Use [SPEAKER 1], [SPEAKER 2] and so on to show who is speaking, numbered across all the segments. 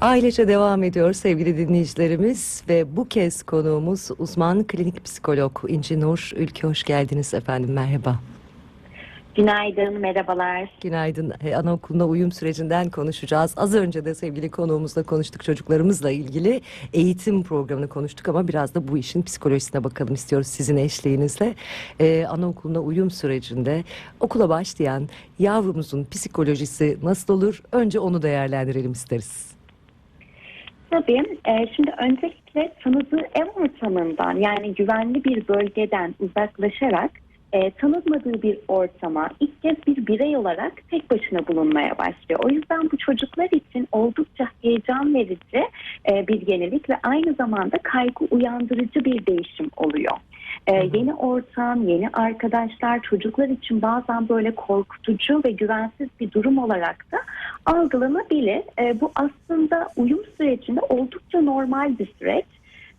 [SPEAKER 1] Ailece devam ediyor sevgili dinleyicilerimiz ve bu kez konuğumuz uzman klinik psikolog İnci Nur Ülke hoş geldiniz efendim merhaba.
[SPEAKER 2] Günaydın, merhabalar.
[SPEAKER 1] Günaydın. E, Anaokuluna uyum sürecinden konuşacağız. Az önce de sevgili konuğumuzla konuştuk çocuklarımızla ilgili eğitim programını konuştuk ama biraz da bu işin psikolojisine bakalım istiyoruz sizin eşliğinizle. Ee, anaokuluna uyum sürecinde okula başlayan yavrumuzun psikolojisi nasıl olur? Önce onu değerlendirelim isteriz.
[SPEAKER 2] Tabii, e, şimdi öncelikle tanıdığı ev ortamından yani güvenli bir bölgeden uzaklaşarak e, tanımadığı bir ortama ilk kez bir birey olarak tek başına bulunmaya başlıyor. O yüzden bu çocuklar için oldukça heyecan verici e, bir yenilik ve aynı zamanda kaygı uyandırıcı bir değişim oluyor. E, yeni ortam, yeni arkadaşlar çocuklar için bazen böyle korkutucu ve güvensiz bir durum olarak da algılanabilir. E, bu aslında uyum sürecinde oldukça normal bir süreç.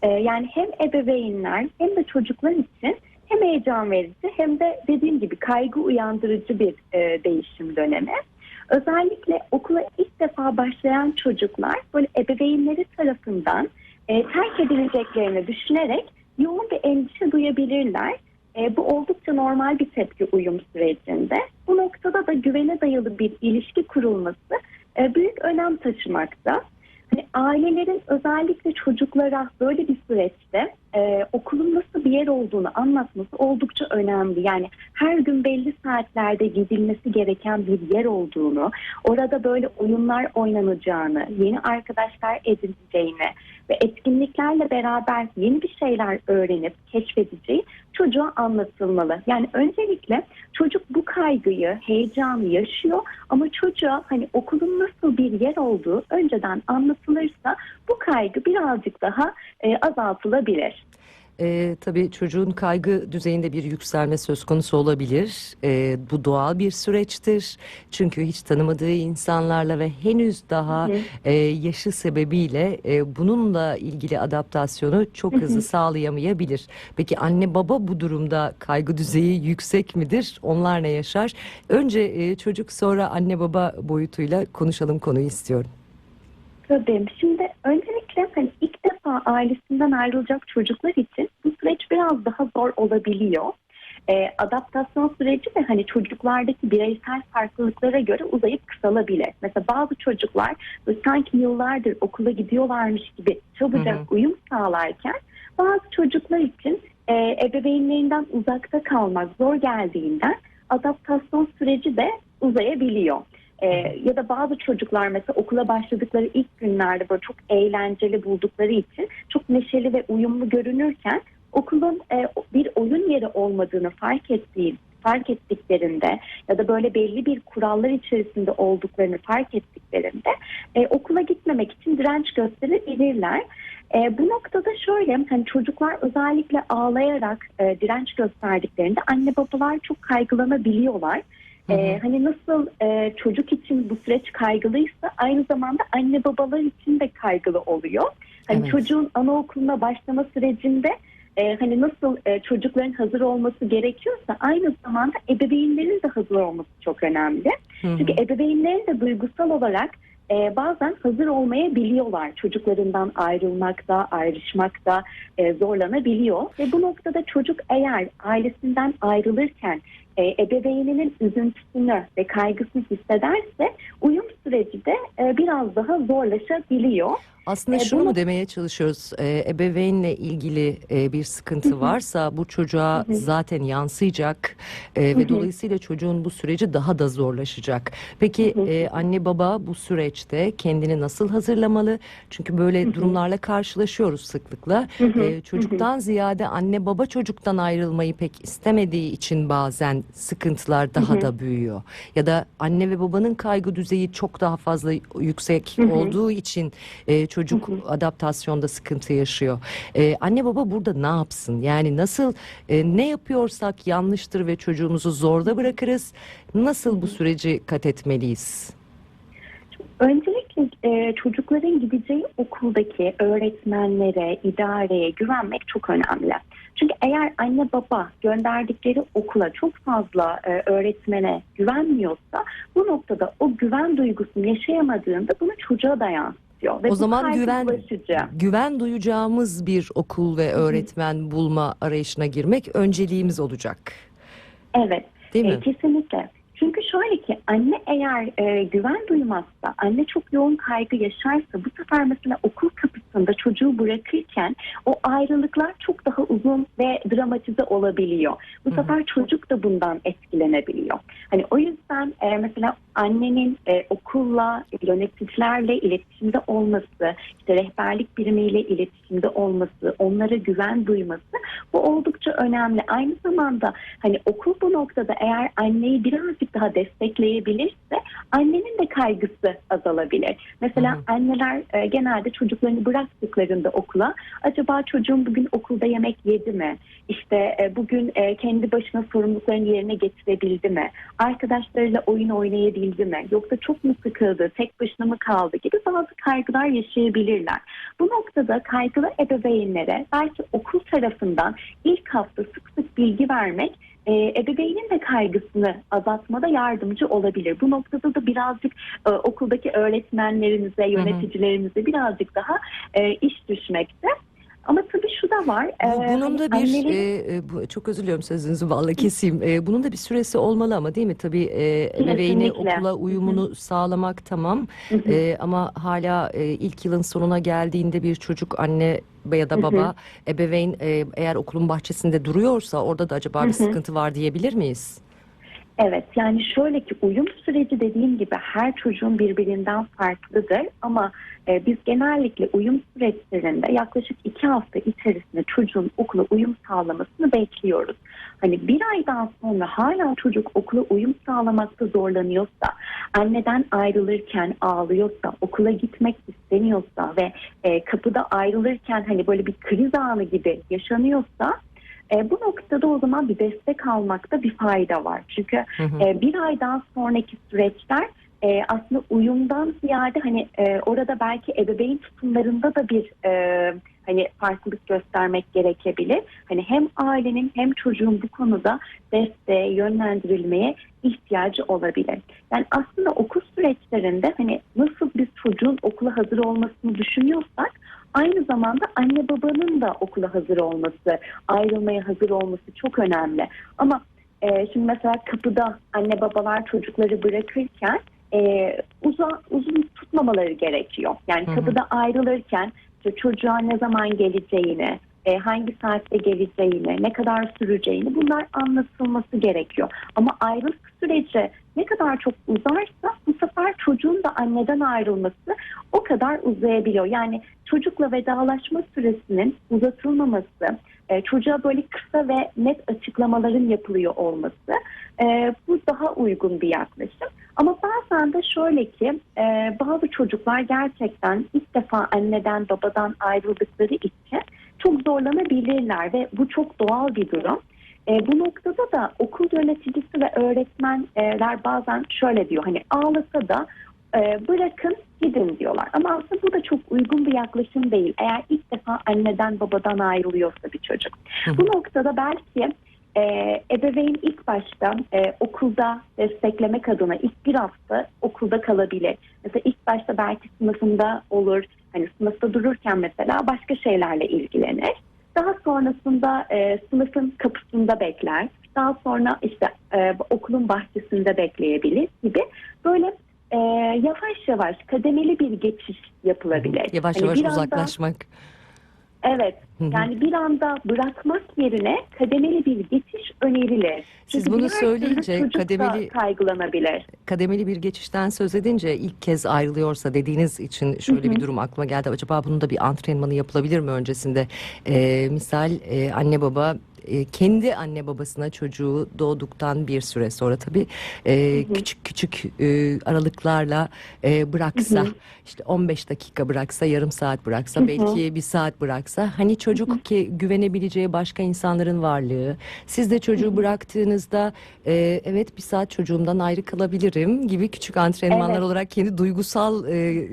[SPEAKER 2] E, yani hem ebeveynler hem de çocuklar için hem heyecan verici hem de dediğim gibi kaygı uyandırıcı bir e, değişim dönemi. Özellikle okula ilk defa başlayan çocuklar böyle ebeveynleri tarafından e, terk edileceklerini düşünerek yoğun bir endişe duyabilirler. E, bu oldukça normal bir tepki uyum sürecinde. Bu noktada da güvene dayalı bir ilişki kurulması e, büyük önem taşımakta. Hani ailelerin özellikle çocuklara böyle bir süreçte e, okulun nasıl bir yer olduğunu anlatması oldukça önemli. Yani her gün belli saatlerde gidilmesi gereken bir yer olduğunu, orada böyle oyunlar oynanacağını, yeni arkadaşlar edineceğini ve etkinliklerle beraber yeni bir şeyler öğrenip keşfedeceği çocuğa anlatılmalı. Yani öncelikle çocuk bu kaygıyı, heyecanı yaşıyor ama çocuğa hani okulun nasıl bir yer olduğu önceden anlatılırsa bu kaygı birazcık daha e, azaltılabilir.
[SPEAKER 1] E, tabii çocuğun kaygı düzeyinde bir yükselme söz konusu olabilir. E, bu doğal bir süreçtir. Çünkü hiç tanımadığı insanlarla ve henüz daha
[SPEAKER 2] Hı hı.
[SPEAKER 1] e, yaşı sebebiyle e, bununla ilgili adaptasyonu çok hızlı sağlayamayabilir. Peki anne baba bu durumda kaygı düzeyi yüksek midir? Onlar ne yaşar? Önce e, çocuk sonra anne baba boyutuyla konuşalım konuyu istiyorum.
[SPEAKER 2] Tabii. Şimdi öncelikle hani ilk defa ailesinden ayrılacak çocuklar için bu süreç biraz daha zor olabiliyor. Ee, adaptasyon süreci de hani çocuklardaki bireysel farklılıklara göre uzayıp kısalabilir. Mesela bazı çocuklar sanki yıllardır okula gidiyorlarmış gibi çabucak
[SPEAKER 1] Hı hı.
[SPEAKER 2] uyum sağlarken bazı çocuklar için e, ebeveynlerinden uzakta kalmak zor geldiğinden adaptasyon süreci de uzayabiliyor. Ee, ya da bazı çocuklar mesela okula başladıkları ilk günlerde böyle çok eğlenceli buldukları için çok neşeli ve uyumlu görünürken okulun e, bir oyun yeri olmadığını fark ettiği fark ettiklerinde ya da böyle belli bir kurallar içerisinde olduklarını fark ettiklerinde e, okula gitmemek için direnç gösterebilirler. E, bu noktada şöyle hani çocuklar özellikle ağlayarak e, direnç gösterdiklerinde anne babalar çok kaygılanabiliyorlar.
[SPEAKER 1] Hı hı.
[SPEAKER 2] Ee, hani nasıl e, çocuk için bu süreç kaygılıysa aynı zamanda anne babalar için de kaygılı oluyor. Hani
[SPEAKER 1] Evet.
[SPEAKER 2] çocuğun anaokuluna başlama sürecinde e, hani nasıl e, çocukların hazır olması gerekiyorsa aynı zamanda ebeveynlerin de hazır olması çok önemli.
[SPEAKER 1] Hı hı.
[SPEAKER 2] Çünkü ebeveynlerin de duygusal olarak e, bazen hazır olmayabiliyorlar. Çocuklarından ayrılmakta, ayrışmakta e, zorlanabiliyor. Ve bu noktada çocuk eğer ailesinden ayrılırken e, ebeveyninin üzüntüsünü ve kaygısını hissederse uyum süreci de e, biraz daha zorlaşabiliyor.
[SPEAKER 1] Aslında
[SPEAKER 2] E,
[SPEAKER 1] şunu
[SPEAKER 2] bunu-
[SPEAKER 1] mu demeye çalışıyoruz? E, ebeveynle ilgili e, bir sıkıntı varsa bu çocuğa zaten yansıyacak e, ve dolayısıyla çocuğun bu süreci daha da zorlaşacak. Peki e, anne baba bu süreçte kendini nasıl hazırlamalı? Çünkü böyle durumlarla karşılaşıyoruz sıklıkla. E, çocuktan ziyade anne baba çocuktan ayrılmayı pek istemediği için bazen sıkıntılar daha da büyüyor. Ya da anne ve babanın kaygı düzeyi çok daha fazla yüksek olduğu için e, çocuk adaptasyonda sıkıntı yaşıyor. E, anne baba burada ne yapsın? Yani nasıl e, ne yapıyorsak yanlıştır ve çocuğumuzu zorda bırakırız. Nasıl bu süreci kat etmeliyiz?
[SPEAKER 2] Öncelikle e, çocukların gideceği okuldaki öğretmenlere, idareye güvenmek çok önemli. Çünkü eğer anne baba gönderdikleri okula çok fazla e, öğretmene güvenmiyorsa bu noktada o güven duygusunu yaşayamadığında bunu çocuğa da yansıtıyor. Artıyor. Ve
[SPEAKER 1] O zaman güven
[SPEAKER 2] bulaşıcı.
[SPEAKER 1] güven duyacağımız bir okul ve öğretmen bulma arayışına girmek önceliğimiz olacak.
[SPEAKER 2] Evet.
[SPEAKER 1] Değil mi?
[SPEAKER 2] E, kesinlikle. Çünkü şöyle ki anne eğer e, güven duymazsa, anne çok yoğun kaygı yaşarsa bu sefer mesela okul kapısında çocuğu bırakırken o ayrılıklar çok daha uzun ve dramatize olabiliyor. Bu
[SPEAKER 1] Hı hı.
[SPEAKER 2] sefer çocuk da bundan etkilenebiliyor. Hani o yüzden e, mesela annenin e, okulla, yöneticilerle iletişimde olması, işte rehberlik birimiyle iletişimde olması, onlara güven duyması bu oldukça önemli. Aynı zamanda hani okul bu noktada eğer anneyi birazcık daha destekleyebilirse annenin de kaygısı azalabilir. Mesela
[SPEAKER 1] Hı hı.
[SPEAKER 2] anneler e, genelde çocuklarını bıraktıklarında okula acaba çocuğum bugün okulda yemek yedi mi? İşte e, bugün e, kendi başına sorumluluklarını yerine getirebildi mi? Arkadaşlarıyla oyun oynayabildi mi? Yoksa çok mu sıkıldı, tek başına mı kaldı gibi bazı kaygılar yaşayabilirler. Bu noktada kaygılı ebeveynlere belki okul tarafından ilk hafta sık sık bilgi vermek e, ebeveynin de kaygısını azaltmada yardımcı olabilir. Bu noktada da birazcık e, okuldaki öğretmenlerimize, yöneticilerimize birazcık daha e, iş düşmekte. Ama tabii şu da var.
[SPEAKER 1] Bu- bunun
[SPEAKER 2] hani
[SPEAKER 1] da bir
[SPEAKER 2] annelerin-
[SPEAKER 1] e, bu, çok özür diliyorum sözünüzü vallahi keseyim. E, bunun da bir süresi olmalı ama değil mi? Tabii e, ebeveyni okula uyumunu sağlamak tamam. E, ama hala e, ilk yılın sonuna geldiğinde bir çocuk anne ya da baba ebeveyn e, eğer okulun bahçesinde duruyorsa orada da acaba
[SPEAKER 2] Hı
[SPEAKER 1] bir sıkıntı var diyebilir miyiz?
[SPEAKER 2] Evet yani şöyle ki uyum süreci dediğim gibi her çocuğun birbirinden farklıdır ama e, biz genellikle uyum süreçlerinde yaklaşık iki hafta içerisinde çocuğun okula uyum sağlamasını bekliyoruz. Hani bir aydan sonra hala çocuk okula uyum sağlamakta zorlanıyorsa, anneden ayrılırken ağlıyorsa, okula gitmek istemiyorsa ve e, kapıda ayrılırken hani böyle bir kriz anı gibi yaşanıyorsa e, bu noktada o zaman bir destek almakta bir fayda var. Çünkü
[SPEAKER 1] Hı hı.
[SPEAKER 2] e, bir aydan sonraki süreçler e, aslında uyumdan ziyade hani e, orada belki ebeveyn tutumlarında da bir e, hani farklılık göstermek gerekebilir. Hani hem ailenin hem çocuğun bu konuda desteğe, yönlendirilmeye ihtiyacı olabilir. Yani aslında okul süreçlerinde hani nasıl biz çocuğun okula hazır olmasını düşünüyorsak aynı zamanda anne babanın da okula hazır olması, ayrılmaya hazır olması çok önemli. Ama e, şimdi mesela kapıda anne babalar çocukları bırakırken e, uzun, uzun tutmamaları gerekiyor. Yani kapıda ayrılırken çocuğa ne zaman geleceğini, e, hangi saatte geleceğini, ne kadar süreceğini bunlar anlatılması gerekiyor. Ama ayrılık süreci ne kadar çok uzarsa bu sefer çocuğun da anneden ayrılması o kadar uzayabiliyor. Yani çocukla vedalaşma süresinin uzatılmaması, e, çocuğa böyle kısa ve net açıklamaların yapılıyor olması e, bu daha uygun bir yaklaşım. Ama bazen de şöyle ki e, bazı çocuklar gerçekten ilk defa anneden babadan ayrıldıkları için çok zorlanabilirler ve bu çok doğal bir durum. E, bu noktada da okul yöneticisi ve öğretmenler bazen şöyle diyor hani ağlasa da e, bırakın gidin diyorlar. Ama aslında bu da çok uygun bir yaklaşım değil. Eğer ilk defa anneden babadan ayrılıyorsa bir çocuk.
[SPEAKER 1] Hı.
[SPEAKER 2] Bu noktada belki e, ebeveyn ilk başta e, okulda desteklemek adına ilk bir hafta okulda kalabilir. Mesela ilk başta belki sınıfında olur. Hani sınıfta dururken mesela başka şeylerle ilgilenir. Daha sonrasında e, sınıfın kapısında bekler. Daha sonra işte e, okulun bahçesinde bekleyebilir gibi böyle e, yavaş yavaş kademeli bir geçiş yapılabilir.
[SPEAKER 1] Yavaş
[SPEAKER 2] Hani
[SPEAKER 1] yavaş uzaklaşmak.
[SPEAKER 2] Evet. Yani bir anda bırakmak yerine kademeli bir geçiş önerilir.
[SPEAKER 1] Siz
[SPEAKER 2] Çünkü
[SPEAKER 1] bunu söyleyince kademeli-
[SPEAKER 2] kaygılanabilir.
[SPEAKER 1] kademeli bir geçişten söz edince ilk kez ayrılıyorsa dediğiniz için şöyle
[SPEAKER 2] Hı hı.
[SPEAKER 1] bir durum aklıma geldi. Acaba bunun da bir antrenmanı yapılabilir mi öncesinde? Ee, misal e, anne baba e, kendi anne babasına çocuğu doğduktan bir süre sonra tabii e, küçük küçük e, aralıklarla e, bıraksa
[SPEAKER 2] Hı hı.
[SPEAKER 1] işte 15 dakika bıraksa yarım saat bıraksa
[SPEAKER 2] Hı hı.
[SPEAKER 1] belki bir saat bıraksa hani çocuk ki güvenebileceği başka insanların varlığı siz de çocuğu bıraktığınızda e, evet bir saat çocuğumdan ayrı kalabilirim gibi küçük antrenmanlar
[SPEAKER 2] Evet.
[SPEAKER 1] olarak kendi duygusal e,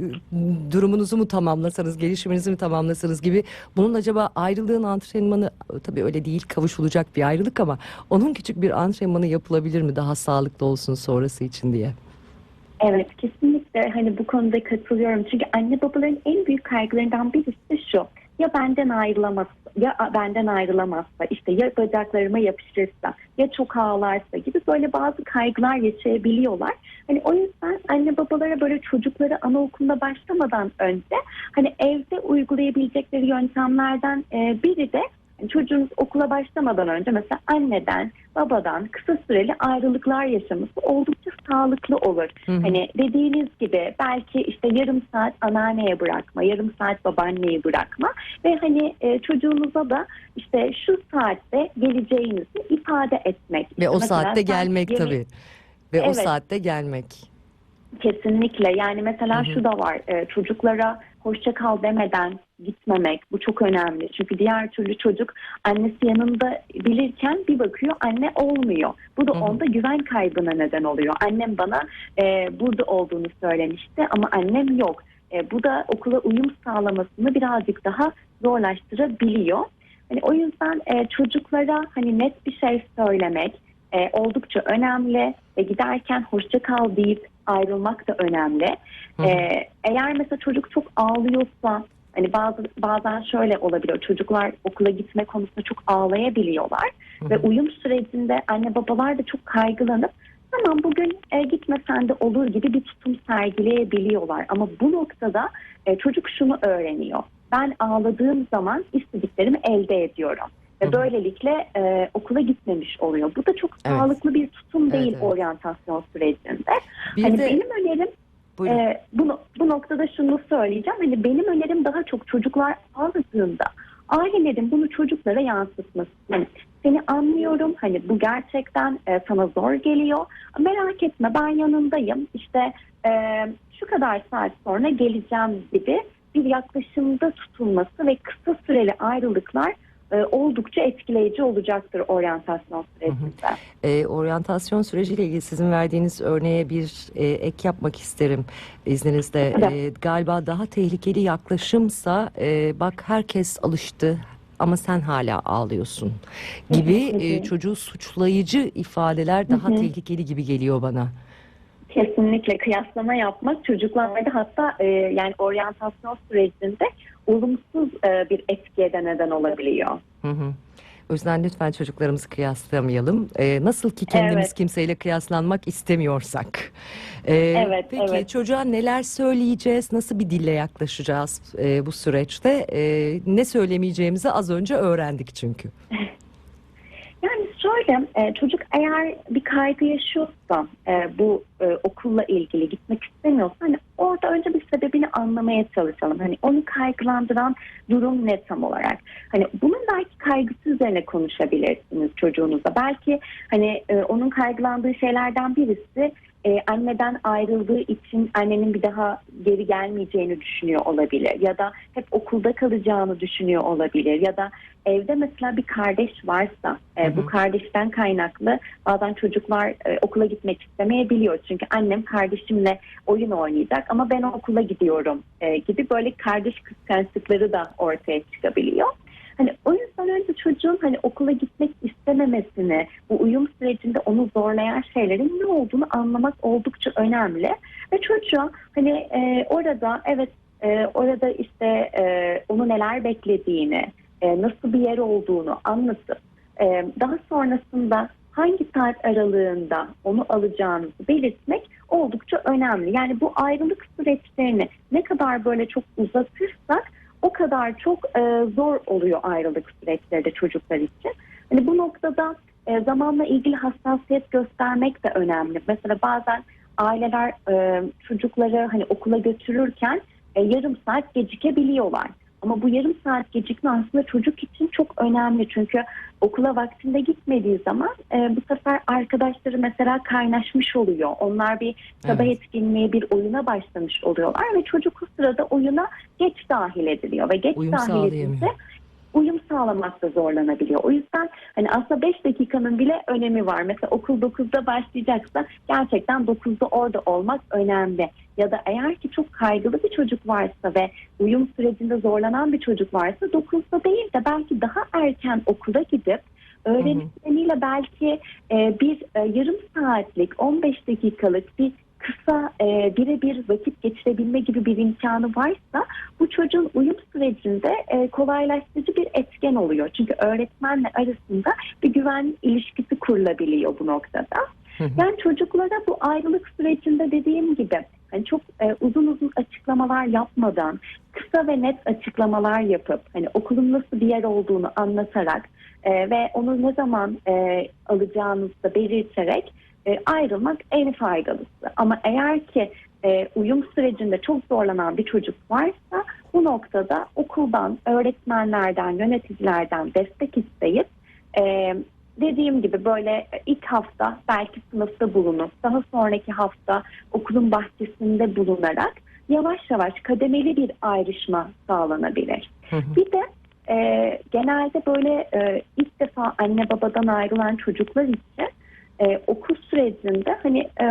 [SPEAKER 1] durumunuzu mu tamamlasanız gelişiminizi mi tamamlasanız gibi bunun acaba ayrılığın antrenmanı tabii öyle değil kavuşulacak bir ayrılık ama onun küçük bir antrenmanı yapılabilir mi daha sağlıklı olsun sonrası için diye.
[SPEAKER 2] Evet kesinlikle hani bu konuda katılıyorum. Çünkü anne babaların en büyük kaygılarından birisi şu. Ya benden ayrılamazsa, ya benden ayrılamazsa, işte ya bacaklarıma yapışırsa, ya çok ağlarsa gibi böyle bazı kaygılar yaşayabiliyorlar. Hani o yüzden anne babalara böyle çocukları anaokuluna başlamadan önce hani evde uygulayabilecekleri yöntemlerden biri de çocuğunuz okula başlamadan önce mesela anneden, babadan kısa süreli ayrılıklar yaşaması oldukça sağlıklı olur.
[SPEAKER 1] Hı hı.
[SPEAKER 2] Hani dediğiniz gibi belki işte yarım saat anneanneye bırakma, yarım saat babaanneyi bırakma ve hani e, çocuğunuza da işte şu saatte geleceğinizi ifade etmek.
[SPEAKER 1] Ve o
[SPEAKER 2] İşte mesela
[SPEAKER 1] saatte gelmek
[SPEAKER 2] yeni-
[SPEAKER 1] tabii. Ve o
[SPEAKER 2] Evet.
[SPEAKER 1] saatte gelmek.
[SPEAKER 2] Kesinlikle yani mesela
[SPEAKER 1] Hı hı.
[SPEAKER 2] şu da var e, çocuklara hoşça kal demeden gitmemek bu çok önemli. Çünkü diğer türlü çocuk annesi yanında bilirken bir bakıyor anne olmuyor. Bu da onda güven kaybına neden oluyor. Annem bana e, burada olduğunu söylemişti ama annem yok. E, bu da okula uyum sağlamasını birazcık daha zorlaştırabiliyor. Hani o yüzden e, çocuklara hani net bir şey söylemek e, oldukça önemli ve giderken hoşça kal deyip ayrılmak da önemli.
[SPEAKER 1] Hı.
[SPEAKER 2] Ee, eğer mesela çocuk çok ağlıyorsa hani bazı bazen şöyle olabiliyor. Çocuklar okula gitme konusunda çok ağlayabiliyorlar
[SPEAKER 1] Hı
[SPEAKER 2] ve uyum sürecinde anne babalar da çok kaygılanıp tamam bugün e, gitmesen de olur gibi bir tutum sergileyebiliyorlar. Ama bu noktada e, çocuk şunu öğreniyor. Ben ağladığım zaman istediklerimi elde ediyorum. Ve böylelikle e, okula gitmemiş oluyor. Bu da çok
[SPEAKER 1] Evet.
[SPEAKER 2] sağlıklı bir tutum değil
[SPEAKER 1] Evet, evet.
[SPEAKER 2] oryantasyon sürecinde.
[SPEAKER 1] Bir
[SPEAKER 2] hani
[SPEAKER 1] de
[SPEAKER 2] benim önerim
[SPEAKER 1] buyurun.
[SPEAKER 2] ee, bu, bu noktada şunu söyleyeceğim. Hani benim önerim daha çok çocuklar ağladığında ailelerin bunu çocuklara yansıtması. Yani seni anlıyorum. Hani bu gerçekten e, sana zor geliyor. Merak etme ben yanındayım. İşte e, şu kadar saat sonra geleceğim gibi bir yaklaşımda tutulması ve kısa süreli ayrılıklar e, oldukça etkileyici olacaktır oryantasyon sürecinde.
[SPEAKER 1] E, oryantasyon süreciyle ilgili sizin verdiğiniz örneğe bir e, ek yapmak isterim izninizle.
[SPEAKER 2] Tabii.
[SPEAKER 1] E, galiba daha tehlikeli yaklaşımsa e, bak herkes alıştı ama sen hala ağlıyorsun gibi
[SPEAKER 2] Hı hı.
[SPEAKER 1] e, çocuğu suçlayıcı ifadeler daha
[SPEAKER 2] Hı hı.
[SPEAKER 1] tehlikeli gibi geliyor bana.
[SPEAKER 2] Kesinlikle kıyaslama yapmak çocuklarda hatta e, yani oryantasyon sürecinde olumsuz e, bir etkiye de neden olabiliyor.
[SPEAKER 1] Hı hı. O yüzden lütfen çocuklarımızı kıyaslamayalım. Ee, nasıl ki kendimiz
[SPEAKER 2] Evet.
[SPEAKER 1] kimseyle kıyaslanmak istemiyorsak. Ee,
[SPEAKER 2] Evet,
[SPEAKER 1] peki
[SPEAKER 2] evet.
[SPEAKER 1] çocuğa neler söyleyeceğiz? Nasıl bir dille yaklaşacağız e, bu süreçte? Ee, ne söylemeyeceğimizi az önce öğrendik çünkü.
[SPEAKER 2] Yani şöyle e, çocuk eğer bir kaygı yaşıyorsa e, bu e, okulla ilgili gitmek istemiyorsa hani orada önce bir sebebini anlamaya çalışalım. Hani onu kaygılandıran durum ne tam olarak? Hani bunun belki kaygısı üzerine konuşabilirsiniz çocuğunuzla. Belki hani e, onun kaygılandığı şeylerden birisi e, anneden ayrıldığı için annenin bir daha geri gelmeyeceğini düşünüyor olabilir ya da hep okulda kalacağını düşünüyor olabilir ya da evde mesela bir kardeş varsa e, bu kardeşten kaynaklı bazen çocuklar e, okula gitmek istemeyebiliyor çünkü annem kardeşimle oyun oynayacak ama ben okula gidiyorum e, gibi böyle kardeş kıskançlıkları da ortaya çıkabiliyor. Hani o yüzden önce çocuğun hani okula gitmek istememesini, bu uyum sürecinde onu zorlayan şeylerin ne olduğunu anlamak oldukça önemli. Ve çocuğa hani e, orada evet e, orada işte e, onu neler beklediğini, e, nasıl bir yer olduğunu anlatıp e, daha sonrasında hangi saat aralığında onu alacağınızı belirtmek oldukça önemli. Yani bu ayrılık süreçlerini ne kadar böyle çok uzatırsak o kadar çok e, zor oluyor ayrılık süreçleri de çocuklar için. Hani bu noktada e, zamanla ilgili hassasiyet göstermek de önemli. Mesela bazen aileler e, çocukları hani okula götürürken e, yarım saat gecikebiliyorlar. Ama bu yarım saat gecikme aslında çocuk için çok önemli. Çünkü okula vaktinde gitmediği zaman e, bu sefer arkadaşları mesela kaynaşmış oluyor. Onlar bir sabah
[SPEAKER 1] Evet.
[SPEAKER 2] etkinliğe bir oyuna başlamış oluyorlar ve çocuk o sırada oyuna geç dahil ediliyor ve geç
[SPEAKER 1] Uyum
[SPEAKER 2] dahil
[SPEAKER 1] sağlayamıyor.
[SPEAKER 2] Uyum sağlamakta zorlanabiliyor. O yüzden hani aslında 5 dakikanın bile önemi var. Mesela okul 9'da başlayacaksa gerçekten 9'da orada olmak önemli. Ya da eğer ki çok kaygılı bir çocuk varsa ve uyum sürecinde zorlanan bir çocuk varsa 9'da değil de belki daha erken okula gidip öğretmeniyle belki e, bir e, yarım saatlik 15 dakikalık bir kısa e, birebir vakit geçirebilme gibi bir imkanı varsa bu çocuğun uyum sürecinde e, kolaylaştırıcı bir etken oluyor. Çünkü öğretmenle arasında bir güven ilişkisi kurulabiliyor bu noktada.
[SPEAKER 1] Hı hı.
[SPEAKER 2] Yani çocuklara bu ayrılık sürecinde dediğim gibi hani çok e, uzun uzun açıklamalar yapmadan kısa ve net açıklamalar yapıp hani okulun nasıl bir yer olduğunu anlatarak e, ve onu ne zaman e, alacağınızı da belirterek e, ayrılmak en faydalısı. Ama eğer ki e, uyum sürecinde çok zorlanan bir çocuk varsa bu noktada okuldan, öğretmenlerden, yöneticilerden destek isteyip e, dediğim gibi böyle ilk hafta belki sınıfta bulunup daha sonraki hafta okulun bahçesinde bulunarak yavaş yavaş kademeli bir ayrışma sağlanabilir.
[SPEAKER 1] Hı hı.
[SPEAKER 2] Bir de e, genelde böyle e, ilk defa anne babadan ayrılan çocuklar için e, okul sürecinde hani e,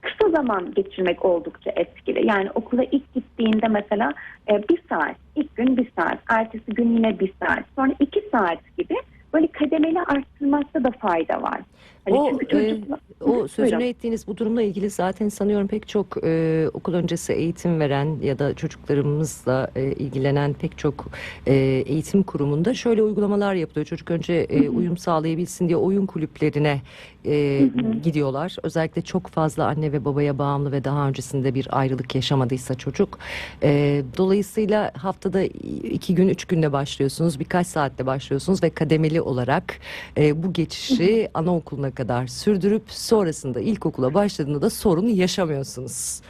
[SPEAKER 2] kısa zaman geçirmek oldukça etkili. Yani okula ilk gittiğinde mesela e, bir saat, ilk gün bir saat, ertesi gün yine bir saat, sonra iki saat gibi böyle kademeli arttırmakta da fayda var. Hani
[SPEAKER 1] O,
[SPEAKER 2] çünkü
[SPEAKER 1] e,
[SPEAKER 2] çocuklar...
[SPEAKER 1] O sözünü
[SPEAKER 2] Buyurun.
[SPEAKER 1] ettiğiniz bu durumla ilgili zaten sanıyorum pek çok e, okul öncesi eğitim veren ya da çocuklarımızla e, ilgilenen pek çok e, eğitim kurumunda şöyle uygulamalar yapılıyor. Çocuk önce e, uyum sağlayabilsin diye oyun kulüplerine e, gidiyorlar. Özellikle çok fazla anne ve babaya bağımlı ve daha öncesinde bir ayrılık yaşamadıysa çocuk. E, dolayısıyla haftada iki gün üç günde başlıyorsunuz. Birkaç saatte başlıyorsunuz ve kademeli olarak e, bu geçişi anaokuluna kadar sürdürüp sonrasında ilkokula başladığında da sorun yaşamıyorsunuz.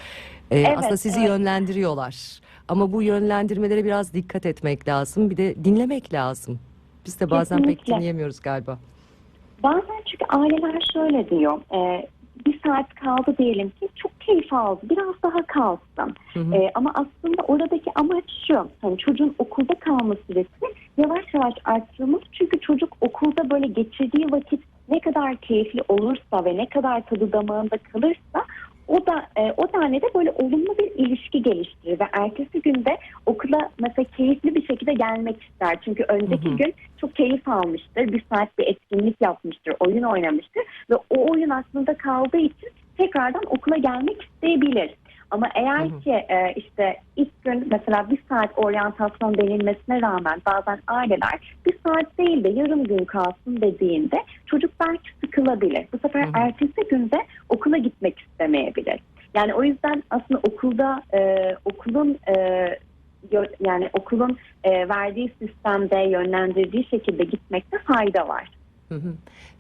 [SPEAKER 1] E,
[SPEAKER 2] Evet,
[SPEAKER 1] aslında sizi
[SPEAKER 2] evet.
[SPEAKER 1] yönlendiriyorlar. Ama bu yönlendirmelere biraz dikkat etmek lazım. Bir de dinlemek lazım. Biz de bazen pek
[SPEAKER 2] Kesinlikle.
[SPEAKER 1] dinleyemiyoruz galiba.
[SPEAKER 2] Bazen çünkü aileler şöyle diyor. e, bir saat kaldı diyelim ki çok keyif aldı. Biraz daha kalsın.
[SPEAKER 1] Hı hı.
[SPEAKER 2] E, ama aslında oradaki amaç şu. Hani çocuğun okulda kalma süresi yavaş yavaş arttırılmış. Çünkü çocuk okulda böyle geçirdiği vakit ne kadar keyifli olursa ve ne kadar tadı damağında kalırsa o da e, o tane de böyle olumlu bir ilişki geliştirir ve ertesi günde okula mesela keyifli bir şekilde gelmek ister. Çünkü önceki
[SPEAKER 1] Hı hı.
[SPEAKER 2] gün çok keyif almıştır. Bir saat bir etkinlik yapmıştır, oyun oynamıştır ve o oyun aklında kaldığı için tekrardan okula gelmek isteyebilir. Ama eğer
[SPEAKER 1] Hı hı.
[SPEAKER 2] ki e, işte ilk gün mesela bir saat oryantasyon denilmesine rağmen bazen aileler bir saat değil de yarım gün kalsın dediğinde çocuk belki sıkılabilir. Bu sefer
[SPEAKER 1] Hı hı.
[SPEAKER 2] ertesi günde okula gitmek istemeyebilir. Yani o yüzden aslında okulda e, okulun e, yani okulun e, verdiği sistemde yönlendirdiği şekilde gitmekte fayda var.
[SPEAKER 1] Hı hı.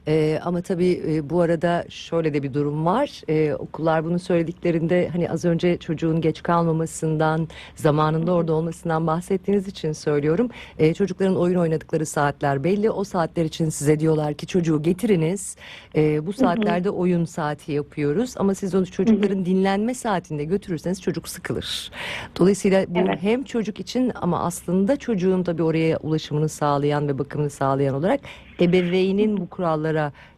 [SPEAKER 1] Ee, ama tabii e, bu arada şöyle de bir durum var. Ee, okullar bunu söylediklerinde hani az önce çocuğun geç kalmamasından, zamanında orada olmasından bahsettiğiniz için söylüyorum. Ee, çocukların oyun oynadıkları saatler belli. O saatler için size diyorlar ki çocuğu getiriniz. Ee, bu saatlerde oyun saati yapıyoruz. Ama siz onu çocukların dinlenme saatinde götürürseniz çocuk sıkılır. Dolayısıyla bu
[SPEAKER 2] Evet.
[SPEAKER 1] hem çocuk için ama aslında çocuğun tabii oraya ulaşımını sağlayan ve bakımını sağlayan olarak ebeveynin bu kurallara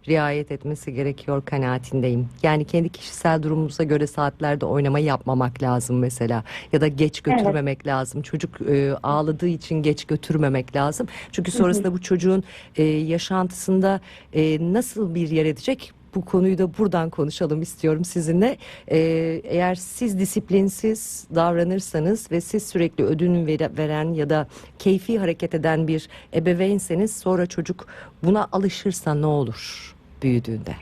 [SPEAKER 1] riayet etmesi gerekiyor kanaatindeyim. Yani kendi kişisel durumumuza göre saatlerde oynama yapmamak lazım mesela ya da geç götürmemek lazım. Çocuk e, ağladığı için geç götürmemek lazım. Çünkü sonrasında bu çocuğun e, yaşantısında e, nasıl bir yer edecek? Bu konuyu da buradan konuşalım istiyorum sizinle. Ee, eğer siz disiplinsiz davranırsanız ve siz sürekli ödün vere- veren ya da keyfi hareket eden bir ebeveynseniz sonra çocuk buna alışırsa ne olur büyüdüğünde?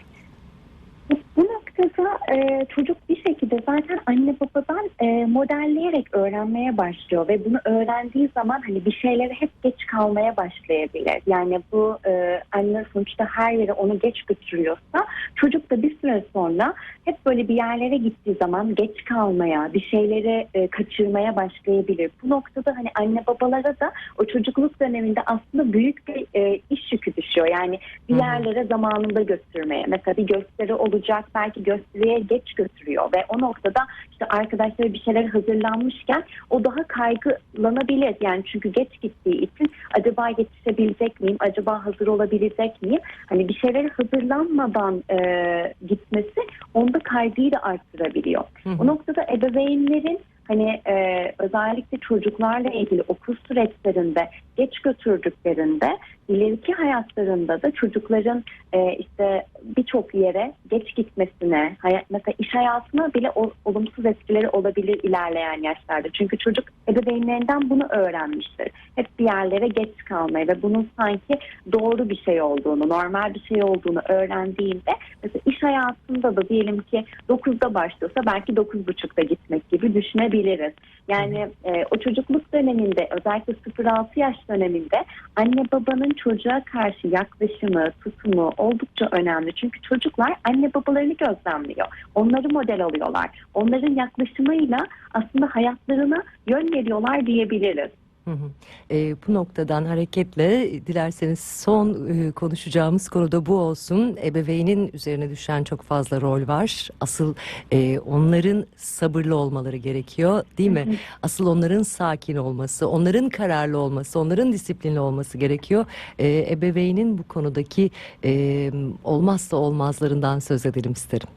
[SPEAKER 2] Bu noktada e, çocuk bir şekilde zaten anne babadan e, modelleyerek öğrenmeye başlıyor ve bunu öğrendiği zaman hani bir şeylere hep geç kalmaya başlayabilir. Yani bu e, anne sonuçta her yere onu geç götürüyorsa çocuk da bir süre sonra hep böyle bir yerlere gittiği zaman geç kalmaya, bir şeyleri e, kaçırmaya başlayabilir. Bu noktada hani anne babalara da o çocukluk döneminde aslında büyük bir e, iş yükü düşüyor. Yani bir yerlere zamanında götürmeye. Mesela bir gösteri olacak belki gösteriye geç götürüyor ve o noktada işte arkadaşları bir şeyler hazırlanmışken o daha kaygılanabilir. Yani çünkü geç gittiği için acaba yetişebilecek miyim? Acaba hazır olabilecek miyim? Hani bir şeylere hazırlanmadan e, gitmesi onda kaygıyı da arttırabiliyor.
[SPEAKER 1] Hı hı.
[SPEAKER 2] O noktada ebeveynlerin hani e, özellikle çocuklarla ilgili okul süreçlerinde geç götürdüklerinde ileriki hayatlarında da çocukların e, işte birçok yere geç gitmesine, hayat, mesela iş hayatına bile olumsuz etkileri olabilir ilerleyen yaşlarda. Çünkü çocuk ebeveynlerinden bunu öğrenmiştir. Hep bir yerlere geç kalmayı ve bunun sanki doğru bir şey olduğunu, normal bir şey olduğunu öğrendiğinde mesela iş hayatında da diyelim ki 9'da başlıyorsa belki 9.30'da gitmek gibi düşünebiliriz. Yani e, o çocukluk döneminde özellikle 0-6 yaş döneminde anne babanın çocuğa karşı yaklaşımı, tutumu oldukça önemli. Çünkü çocuklar anne babalarını gözlemliyor. Onları model alıyorlar. Onların yaklaşımıyla aslında hayatlarına yön veriyorlar diyebiliriz.
[SPEAKER 1] Hı hı. E, bu noktadan hareketle dilerseniz son e, konuşacağımız konu da bu olsun. Ebeveynin üzerine düşen çok fazla rol var. Asıl e, onların sabırlı olmaları gerekiyor değil mi? Asıl onların sakin olması, onların kararlı olması, onların disiplinli olması gerekiyor. E, ebeveynin bu konudaki e, olmazsa olmazlarından söz edelim isterim.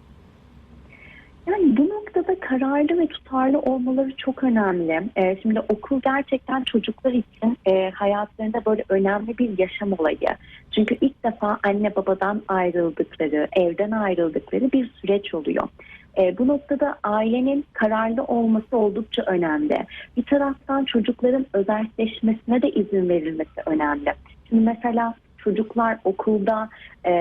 [SPEAKER 2] Yani bu kararlı ve tutarlı olmaları çok önemli. Ee, şimdi okul gerçekten çocuklar için e, hayatlarında böyle önemli bir yaşam olayı. Çünkü ilk defa anne babadan ayrıldıkları, evden ayrıldıkları bir süreç oluyor. E, bu noktada ailenin kararlı olması oldukça önemli. Bir taraftan çocukların özelleşmesine de izin verilmesi önemli. Şimdi mesela çocuklar okulda e,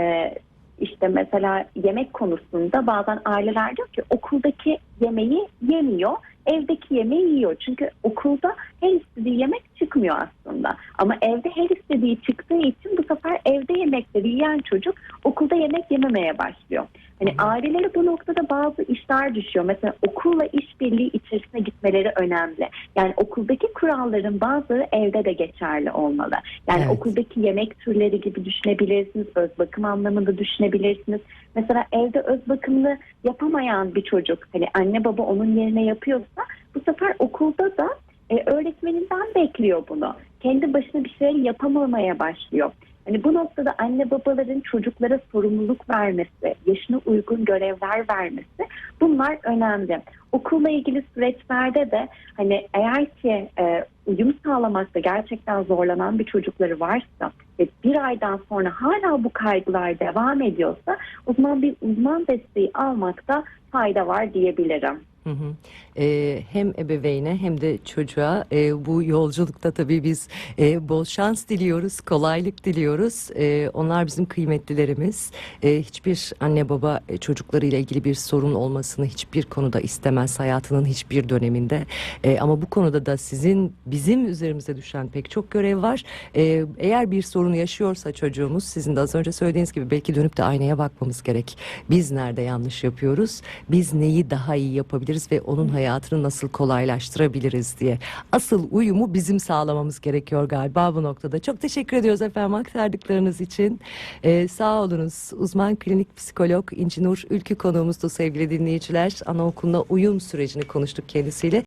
[SPEAKER 2] işte mesela yemek konusunda bazen aileler diyor ki okuldaki yemeği yemiyor, evdeki yemeği yiyor. Çünkü okulda her istediği yemek çıkmıyor aslında. Ama evde her istediği çıktığı için bu sefer evde yemekleri yiyen çocuk okulda yemek yememeye başlıyor. Hani ailelere bu noktada bazı işler düşüyor. Mesela okulla işbirliği içerisine gitmeleri önemli. Yani okuldaki kuralların bazıları evde de geçerli olmalı. Yani
[SPEAKER 1] Evet.
[SPEAKER 2] okuldaki yemek türleri gibi düşünebilirsiniz. Öz bakım anlamında düşünebilirsiniz. Mesela evde öz bakımını yapamayan bir çocuk hani anne baba onun yerine yapıyorsa bu sefer okulda da e, öğretmeninden bekliyor bunu. Kendi başına bir şeyler yapamamaya başlıyor. Hani bu noktada anne babaların çocuklara sorumluluk vermesi, yaşına uygun görevler vermesi bunlar önemli. Okulla ilgili süreçlerde de hani eğer ki e, uyum sağlamakta gerçekten zorlanan bir çocukları varsa ve bir aydan sonra hala bu kaygılar devam ediyorsa o zaman bir uzman desteği almakta fayda var diyebilirim.
[SPEAKER 1] Hı hı. Ee, hem ebeveyne hem de çocuğa e, bu yolculukta tabii biz e, bol şans diliyoruz, kolaylık diliyoruz. E, onlar bizim kıymetlilerimiz. E, hiçbir anne baba e, çocuklarıyla ilgili bir sorun olmasını hiçbir konuda istemez hayatının hiçbir döneminde. E, ama bu konuda da sizin bizim üzerimize düşen pek çok görev var. E, eğer bir sorun yaşıyorsa çocuğumuz sizin de az önce söylediğiniz gibi belki dönüp de aynaya bakmamız gerek. Biz nerede yanlış yapıyoruz? Biz neyi daha iyi yapabiliriz ve onun hayatını nasıl kolaylaştırabiliriz diye. Asıl uyumu bizim sağlamamız gerekiyor galiba bu noktada. Çok teşekkür ediyoruz efendim aktardıklarınız için. Ee, sağ olunuz. Uzman klinik psikolog İnci Nur Ülkü konuğumuzdu sevgili dinleyiciler. Anaokuluna uyum sürecini konuştuk kendisiyle.